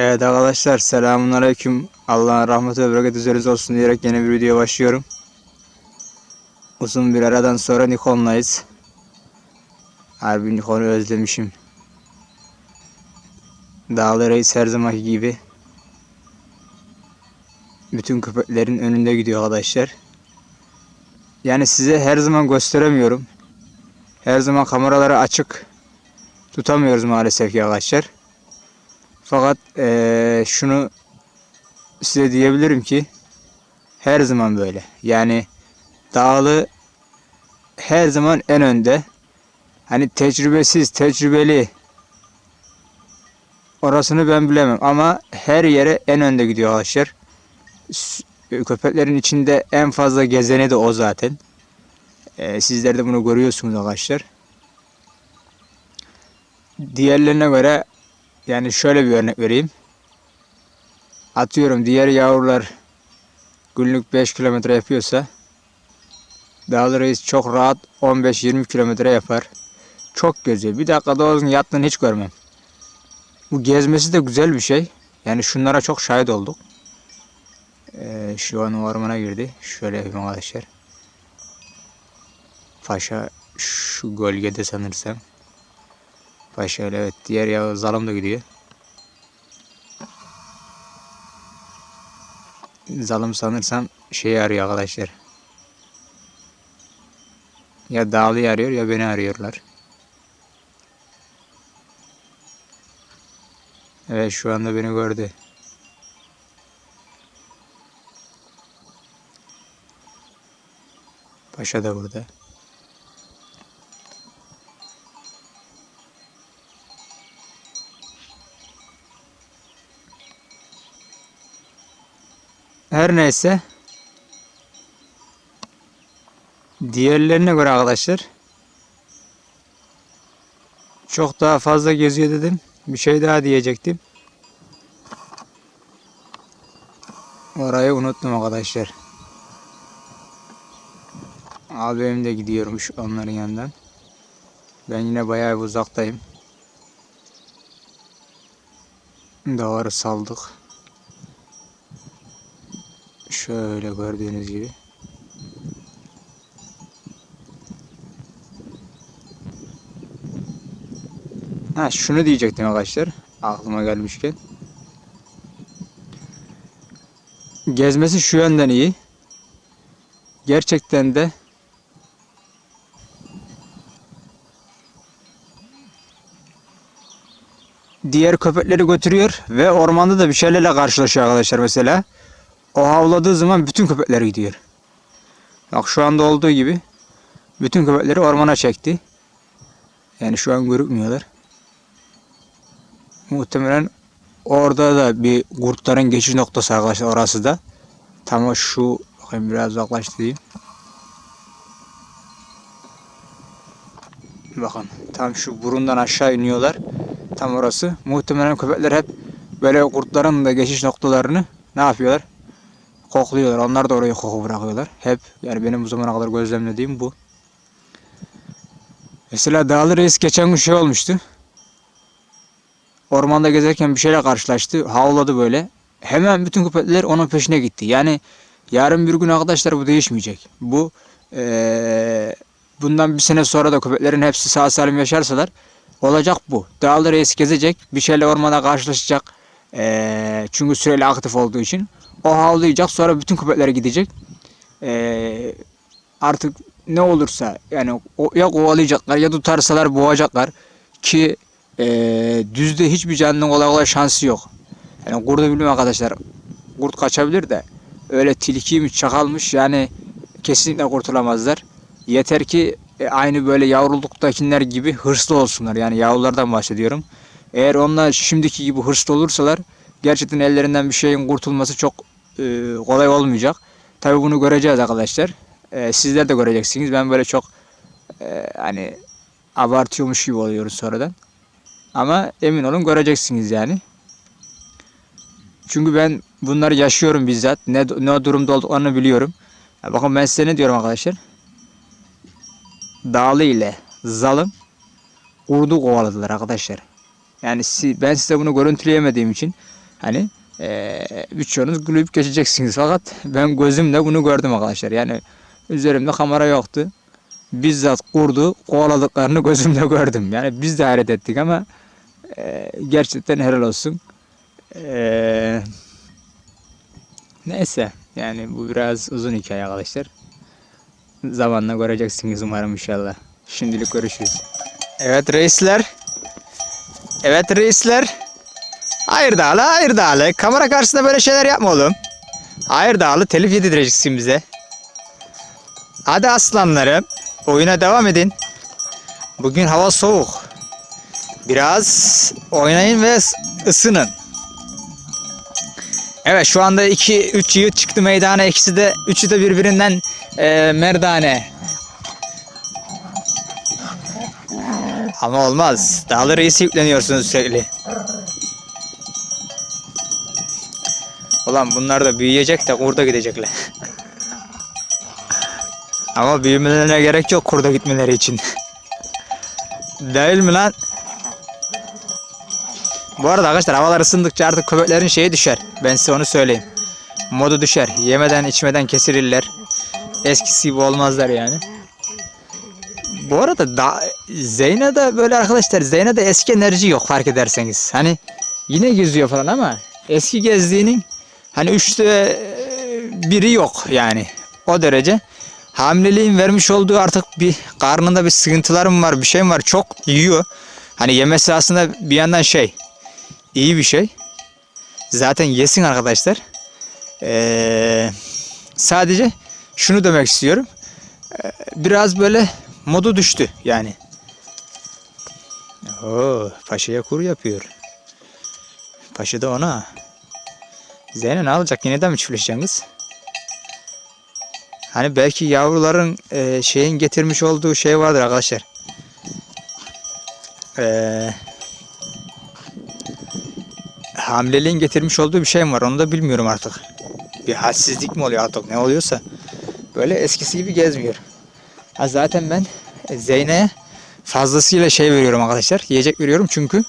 Evet arkadaşlar selamun aleyküm. Allah'ın rahmeti ve bereketi üzerinize olsun diyerek yeni bir videoya başlıyorum. Uzun bir aradan sonra Nikon'layız. Harbi Nikon'u özlemişim. Dağlı reis her zamanki gibi. Bütün köpeklerin önünde gidiyor arkadaşlar. Yani size her zaman gösteremiyorum. Her zaman kameraları açık tutamıyoruz maalesef ki arkadaşlar. Fakat eee, şunu size diyebilirim ki her zaman böyle. Yani dağlı her zaman en önde. Hani tecrübesiz, tecrübeli orasını ben bilemem ama her yere en önde gidiyor arkadaşlar. S- Köpeklerin içinde en fazla gezeni de o zaten. Eee, sizler de bunu görüyorsunuz arkadaşlar. Diğerlerine göre yani şöyle bir örnek vereyim. Atıyorum diğer yavrular günlük 5 kilometre yapıyorsa Dağlı Reis çok rahat 15-20 kilometre yapar. Çok geziyor. Bir dakika doğru düzgün yattığını hiç görmem. Bu gezmesi de güzel bir şey. Yani şunlara çok şahit olduk. Ee, şu an ormana girdi. Şöyle yapayım arkadaşlar. Paşa şu gölgede sanırsam. Paşa öyle evet. Diğer yağı zalım da gidiyor. Zalım sanırsam şeyi arıyor arkadaşlar. Ya Dağlı'yı arıyor ya beni arıyorlar. Evet şu anda beni gördü. Paşa da burada. Her neyse. Diğerlerine göre arkadaşlar. Çok daha fazla geziyor dedim. Bir şey daha diyecektim. Orayı unuttum arkadaşlar. Abim de gidiyormuş onların yanından. Ben yine bayağı uzaktayım. Doğru saldık. Şöyle gördüğünüz gibi. Ha şunu diyecektim arkadaşlar. Aklıma gelmişken. Gezmesi şu yönden iyi. Gerçekten de diğer köpekleri götürüyor ve ormanda da bir şeylerle karşılaşıyor arkadaşlar mesela. O havladığı zaman bütün köpekler gidiyor. Bak şu anda olduğu gibi bütün köpekleri ormana çekti. Yani şu an görükmüyorlar. Muhtemelen orada da bir kurtların geçiş noktası arkadaşlar orası da. Tam şu bakayım biraz uzaklaştırayım. Bakın tam şu burundan aşağı iniyorlar. Tam orası. Muhtemelen köpekler hep böyle kurtların da geçiş noktalarını ne yapıyorlar? Kokluyorlar. Onlar da oraya koku bırakıyorlar. Hep yani benim bu zamana kadar gözlemlediğim bu. Mesela Dağlı Reis geçen gün şey olmuştu. Ormanda gezerken bir şeyle karşılaştı. Havladı böyle. Hemen bütün köpekler onun peşine gitti. Yani yarın bir gün arkadaşlar bu değişmeyecek. Bu eee, bundan bir sene sonra da köpeklerin hepsi sağ salim yaşarsalar olacak bu. Dağlı Reis gezecek. Bir şeyle ormanda karşılaşacak. Eee, çünkü süreli aktif olduğu için. O havlayacak sonra bütün köpekler gidecek. Ee, artık ne olursa yani ya kovalayacaklar ya tutarsalar boğacaklar ki e, düzde hiçbir canlının kolay kolay şansı yok. Yani kurdu bilmiyorum arkadaşlar. Kurt kaçabilir de öyle tilkiymiş çakalmış yani kesinlikle kurtulamazlar. Yeter ki e, aynı böyle yavruluktakiler gibi hırslı olsunlar. Yani yavrulardan bahsediyorum. Eğer onlar şimdiki gibi hırslı olursalar gerçekten ellerinden bir şeyin kurtulması çok e, kolay olmayacak. Tabii bunu göreceğiz arkadaşlar. E, sizler de göreceksiniz. Ben böyle çok e, hani abartıyormuş gibi oluyoruz sonradan. Ama emin olun göreceksiniz yani. Çünkü ben bunları yaşıyorum bizzat. Ne, ne durumda olduklarını biliyorum. Ya bakın ben size ne diyorum arkadaşlar. Dağlı ile zalım kurdu kovaladılar arkadaşlar. Yani ben size bunu görüntüleyemediğim için Hani eee birçoğunuz gülüp geçeceksiniz fakat ben gözümle bunu gördüm arkadaşlar. Yani üzerimde kamera yoktu. Bizzat kurdu kovaladıklarını gözümle gördüm. Yani biz de hayret ettik ama eee, gerçekten helal olsun. Eee, neyse yani bu biraz uzun hikaye arkadaşlar. Zamanla göreceksiniz umarım inşallah. Şimdilik görüşürüz. Evet reisler. Evet reisler. Hayır dağlı, hayır dağlı. Kamera karşısında böyle şeyler yapma oğlum. Hayır dağlı, telif yedireceksin bize. Hadi aslanlarım, oyuna devam edin. Bugün hava soğuk. Biraz oynayın ve ıs- ısının. Evet şu anda 2-3 yiğit çıktı meydana. İkisi de, üçü de birbirinden eee, merdane. Ama olmaz. Dağlı reisi yükleniyorsunuz sürekli. Ulan bunlar da büyüyecek de kurda gidecekler. Ama büyümelerine gerek yok kurda gitmeleri için. Değil mi lan? Bu arada arkadaşlar havalar ısındıkça artık köpeklerin şeyi düşer. Ben size onu söyleyeyim. Modu düşer. Yemeden içmeden kesilirler. Eskisi gibi olmazlar yani. Bu arada da Zeyna'da böyle arkadaşlar Zeyna'da eski enerji yok fark ederseniz. Hani yine geziyor falan ama eski gezdiğinin hani üçte e, biri yok yani. O derece. Hamileliğin vermiş olduğu artık bir karnında bir sıkıntılarım var bir şeyim var çok yiyor. Hani yemesi aslında bir yandan şey iyi bir şey. Zaten yesin arkadaşlar. Ee, sadece şunu demek istiyorum. Ee, biraz böyle modu düştü yani. Oo, paşaya kur yapıyor. Paşa da ona. Zeynep ne alacak? Yeniden mi çiftleşeceksin kız? Hani belki yavruların e, şeyin getirmiş olduğu şey vardır arkadaşlar. Eee hamileliğin getirmiş olduğu bir şey mi var onu da bilmiyorum artık. Bir halsizlik mi oluyor artık ne oluyorsa. Böyle eskisi gibi gezmiyor. Ha zaten ben e, Zeyne'ye fazlasıyla şey veriyorum arkadaşlar. Yiyecek veriyorum çünkü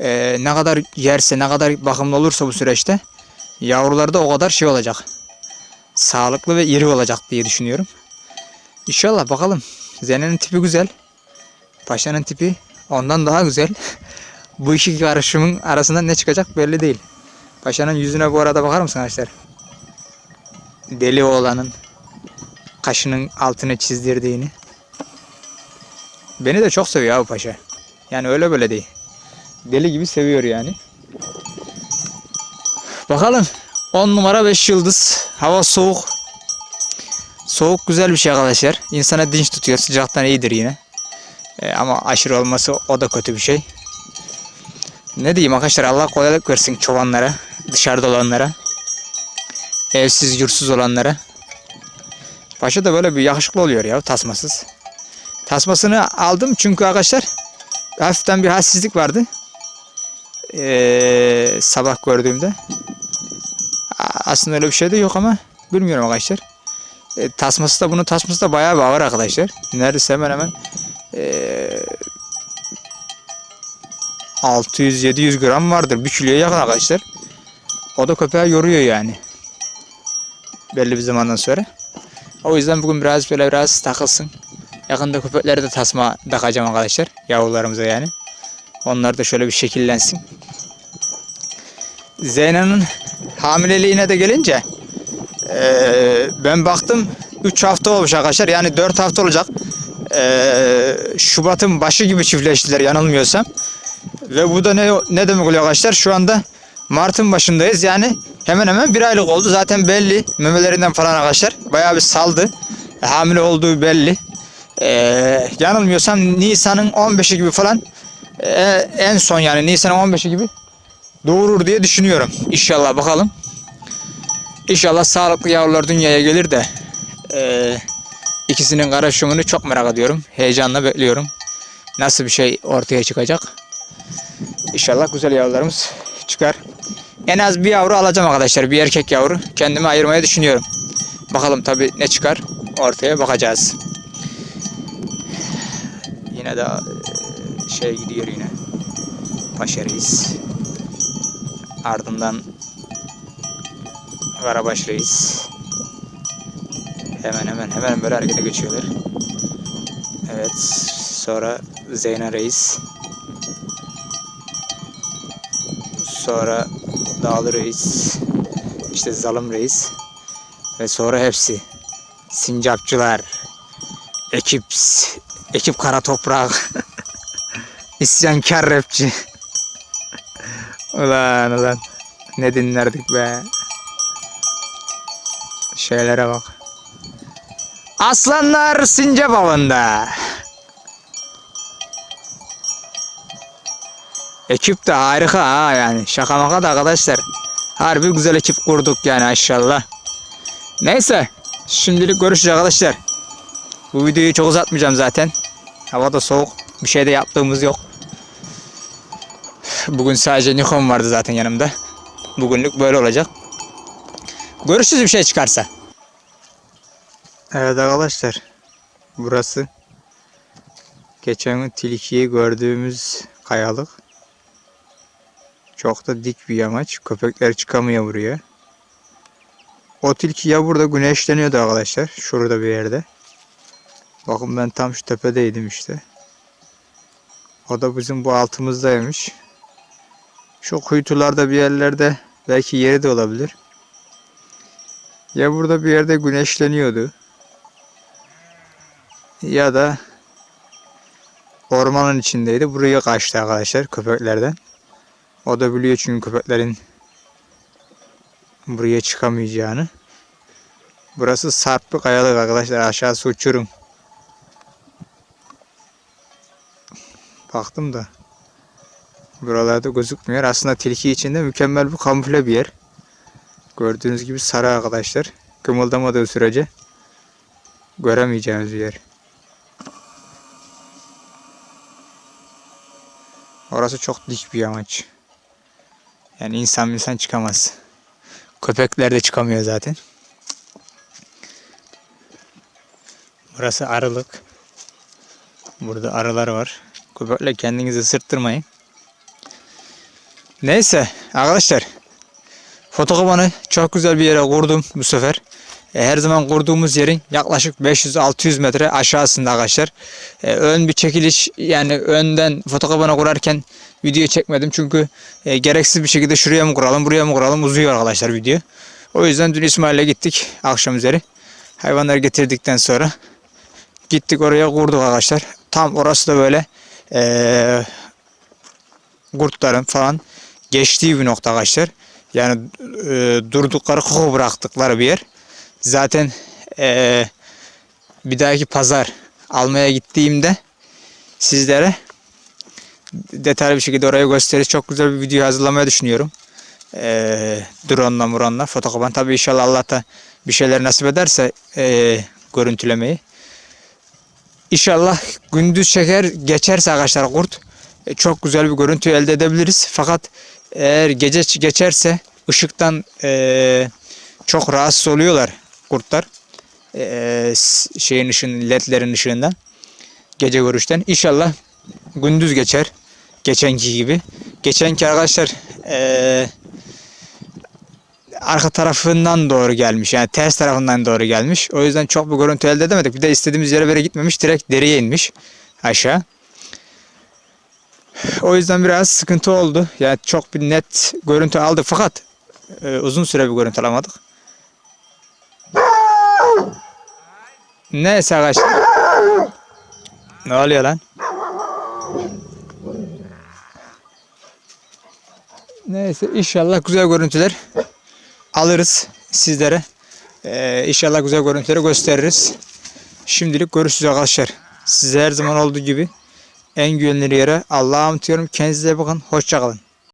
e, ne kadar yerse ne kadar bakımlı olursa bu süreçte yavruları da o kadar şey olacak. Sağlıklı ve iri olacak diye düşünüyorum. İnşallah bakalım. Zeyne'nin tipi güzel. Paşa'nın tipi ondan daha güzel. bu iki karışımın arasından ne çıkacak belli değil. Paşa'nın yüzüne bu arada bakar mısın arkadaşlar? Deli oğlanın kaşının altını çizdirdiğini. Beni de çok seviyor abi paşa. Yani öyle böyle değil. Deli gibi seviyor yani. Bakalım. 10 numara 5 yıldız. Hava soğuk. Soğuk güzel bir şey arkadaşlar. İnsana dinç tutuyor. Sıcaktan iyidir yine. Ee, ama aşırı olması o da kötü bir şey. Ne diyeyim arkadaşlar Allah kolaylık versin çobanlara, dışarıda olanlara, evsiz yursuz olanlara. Paşa da böyle bir yakışıklı oluyor ya tasmasız. Tasmasını aldım çünkü arkadaşlar hafiften bir halsizlik vardı. Ee, sabah gördüğümde. Aslında öyle bir şey de yok ama bilmiyorum arkadaşlar. E, tasması da bunun tasması da bayağı ağır arkadaşlar. Neredeyse hemen hemen ee, 600-700 gram vardır. Bir kiloya yakın arkadaşlar. O da köpeği yoruyor yani. Belli bir zamandan sonra. O yüzden bugün biraz böyle biraz takılsın. Yakında köpeklere de tasma takacağım arkadaşlar. Yavrularımıza yani. Onlar da şöyle bir şekillensin. Zeyna'nın hamileliğine de gelince eee, ben baktım 3 hafta olmuş arkadaşlar. Yani 4 hafta olacak. Eee, Şubat'ın başı gibi çiftleştiler yanılmıyorsam. Ve bu da ne, ne demek oluyor arkadaşlar? Şu anda Mart'ın başındayız. Yani hemen hemen bir aylık oldu. Zaten belli. Memelerinden falan arkadaşlar. Bayağı bir saldı. Hamile olduğu belli. Ee, yanılmıyorsam Nisan'ın 15'i gibi falan ee, en son yani Nisan'ın 15'i gibi doğurur diye düşünüyorum. İnşallah bakalım. İnşallah sağlıklı yavrular dünyaya gelir de ee, ikisinin karışımını çok merak ediyorum. Heyecanla bekliyorum. Nasıl bir şey ortaya çıkacak? İnşallah güzel yavrularımız çıkar. En az bir yavru alacağım arkadaşlar. Bir erkek yavru. Kendime ayırmayı düşünüyorum. Bakalım tabi ne çıkar. Ortaya bakacağız. Yine de e, şey gidiyor yine. Paşa. Ardından Karabaş Reis. Hemen hemen hemen böyle harekete geçiyorlar. Evet. Sonra Zeyna Reis. Sonra Dağlı Reis. işte Zalım Reis. Ve sonra hepsi. Sincapçılar. Ekip ekip kara toprak. İsyankar rapçi. ulan ulan. Ne dinlerdik be. Şeylere bak. Aslanlar sincap avında. Ekip de harika ha yani. Şaka maka da arkadaşlar. Harbi güzel ekip kurduk yani inşallah. Neyse. Şimdilik görüşürüz arkadaşlar. Bu videoyu çok uzatmayacağım zaten. Hava da soğuk. Bir şey de yaptığımız yok. Bugün sadece Nikon vardı zaten yanımda. Bugünlük böyle olacak. Görüşürüz bir şey çıkarsa. Evet arkadaşlar. Burası geçen tilkiyi gördüğümüz kayalık. Çok da dik bir yamaç. Köpekler çıkamıyor buraya. O tilki ya burada güneşleniyordu arkadaşlar. Şurada bir yerde. Bakın ben tam şu tepedeydim işte. O da bizim bu altımızdaymış. Şu kuytularda bir yerlerde belki yeri de olabilir. Ya burada bir yerde güneşleniyordu. Ya da ormanın içindeydi. Buraya kaçtı arkadaşlar köpeklerden. O da biliyor çünkü köpeklerin buraya çıkamayacağını. Burası sarp bir kayalık arkadaşlar. Aşağısı uçurum. Baktım da buralarda gözükmüyor. Aslında tilki içinde mükemmel bir kamufle bir yer. Gördüğünüz gibi sarı arkadaşlar. Kımıldamadığı sürece göremeyeceğiniz bir yer. Orası çok dik bir yamaç. Yani insan insan çıkamaz. Köpekler de çıkamıyor zaten. Burası arılık. Burada arılar var. Köpekle kendinizi ısırttırmayın. Neyse arkadaşlar. Fotokopanı çok güzel bir yere kurdum bu sefer. E, her zaman kurduğumuz yerin yaklaşık 500-600 metre aşağısında arkadaşlar. E, ön bir çekiliş yani önden fotokopanı kurarken video çekmedim. Çünkü e, gereksiz bir şekilde şuraya mı kuralım buraya mı kuralım uzuyor arkadaşlar video. O yüzden dün İsmail'le gittik akşam üzeri. Hayvanları getirdikten sonra gittik oraya kurduk arkadaşlar. Tam orası da böyle e, kurtların falan geçtiği bir nokta arkadaşlar. Yani e, durdukları koku bıraktıkları bir yer. Zaten e, bir dahaki pazar almaya gittiğimde sizlere detaylı bir şekilde orayı gösteririz. Çok güzel bir video hazırlamayı düşünüyorum. E, drone'la muranla fotokopan. Tabi inşallah Allah da bir şeyler nasip ederse e, görüntülemeyi. İnşallah gündüz çeker geçerse arkadaşlar kurt e, çok güzel bir görüntü elde edebiliriz. Fakat eğer gece geçerse ışıktan e, çok rahatsız oluyorlar kurtlar. E, şeyin ışığın, ledlerin ışığından. Gece görüşten. İnşallah gündüz geçer. Geçenki gibi. Geçenki arkadaşlar e, arka tarafından doğru gelmiş. Yani ters tarafından doğru gelmiş. O yüzden çok bir görüntü elde edemedik. Bir de istediğimiz yere böyle gitmemiş. Direkt deriye inmiş. Aşağı. O yüzden biraz sıkıntı oldu. Yani çok bir net görüntü aldık fakat e, uzun süre bir görüntü alamadık. Neyse arkadaşlar. Ne oluyor lan? Neyse inşallah güzel görüntüler alırız sizlere. Ee, inşallah güzel görüntüleri gösteririz. Şimdilik görüşürüz arkadaşlar. Size her zaman olduğu gibi en güvenilir yere Allah'a emanet ediyorum. Kendinize bakın. Hoşçakalın.